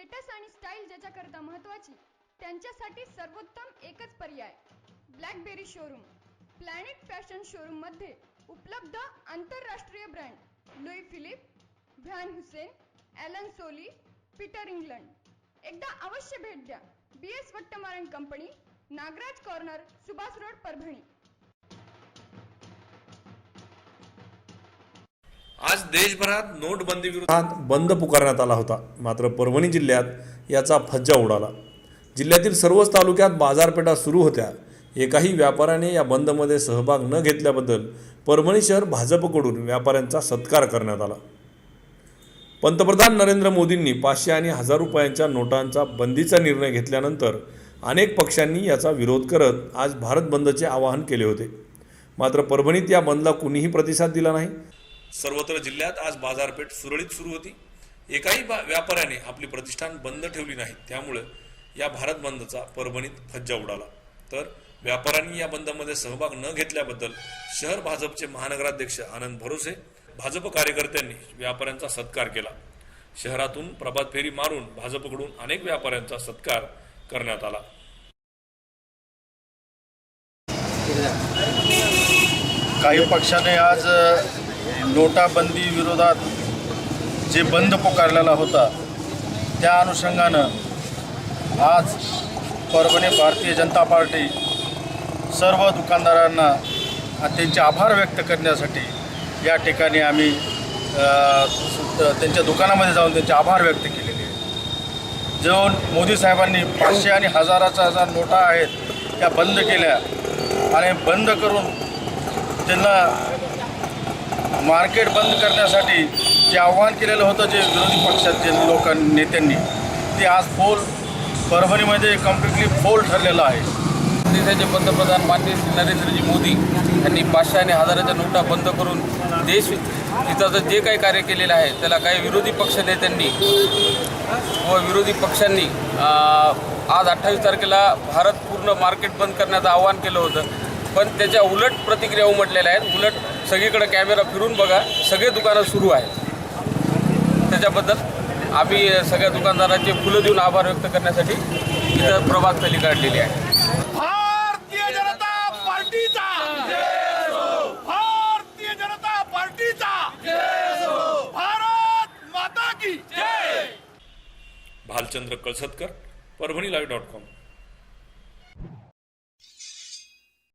Status आणि style ज्याच्याकरता महत्वाची त्यांच्यासाठी सर्वोत्तम एकच पर्याय ब्लॅकबेरी शोरूम प्लॅनेट फॅशन शोरूममध्ये उपलब्ध आंतरराष्ट्रीय brand Louis Philippe Van Heusen Allen Solly Peter England एकदा अवश्य भेट द्या. B S Vattamaran company Nagraj corner Subhash road Parbhani. आज देशभरात नोटबंदी विरोधात बंद पुकारण्यात आला होता. मात्र परभणी जिल्ह्यात याचा फज्जा उडाला. जिल्ह्यातील सर्वच तालुक्यात बाजारपेठा सुरू होत्या. एकाही व्यापाऱ्याने या बंदमध्ये सहभाग न घेतल्याबद्दल परभणी शहर भाजपकडून व्यापाऱ्यांचा सत्कार करण्यात आला. पंतप्रधान नरेंद्र मोदींनी पाचशे आणि हजार रुपयांच्या नोटांचा बंदीचा निर्णय घेतल्यानंतर अनेक पक्षांनी याचा विरोध करत आज भारत बंदचे आवाहन केले होते. मात्र परभणीत या बंदला कुणीही प्रतिसाद दिला नाही. सर्वत्र जिल्ह्यात आज बाजारपेठ सुरळीत सुरू होती. एकाही व्यापाऱ्याने आपली प्रतिष्ठान बंद ठेवली नाही. त्यामुळे या भारत बंदचा परभणीत फज्जा उडाला. तर व्यापाऱ्यांनी या बंदमध्ये सहभाग न घेतल्याबद्दल शहर भाजपचे महानगराध्यक्ष आनंद भरोसे भाजप कार्यकर्त्यांनी व्यापाऱ्यांचा सत्कार केला. शहरातून प्रभात फेरी मारून भाजपकडून अनेक व्यापाऱ्यांचा सत्कार करण्यात आला. काही पक्षाने आज नोटाबंदी विरोधात जे बंद पुकारलेला होता त्या अनुषंगानं आज परभणी भारतीय जनता पार्टी सर्व दुकानदारांना त्यांचे आभार व्यक्त करण्यासाठी या ठिकाणी आम्ही त्यांच्या दुकानामध्ये जाऊन त्यांचे आभार व्यक्त केलेले आहेत. जो मोदी साहेबांनी पाचशे आणि हजाराचा हजार नोटा आहेत त्या बंद केल्या आणि बंद करून त्यांना मार्केट बंद करण्यासाठी जे आव्हान केलेलं होतं जे विरोधी पक्षाचे लोक नेत्यांनी ते आज फोल परभणीमध्ये कम्प्लिटली फोल ठरलेलं आहे. देशाचे पंतप्रधान माननीय श्री नरेंद्रजी मोदी यांनी पाचशे आणि हजाराच्या नोटा बंद करून देश हिताचं जे काही कार्य केलेलं आहे त्याला काही विरोधी पक्ष नेत्यांनी व विरोधी पक्षांनी आज अठ्ठावीस तारखेला भारत पूर्ण मार्केट बंद करण्याचं आवाहन केलं होतं. पण त्याच्या उलट प्रतिक्रिया उमटलेल्या आहेत. उलट सगळीकडे कॅमेरा फिरून बघा सगळे दुकानं सुरू आहेत. त्याच्याबद्दल आम्ही सगळ्या दुकानदारांचे फुलं देऊन आभार व्यक्त करण्यासाठी इथं प्रभात फेरी काढलेली आहे. भारतीय जनता पार्टीचा! भारतीय जनता पार्टीचा! भारत माता की Bhalchandra Kalsatkar Parbhani live dot com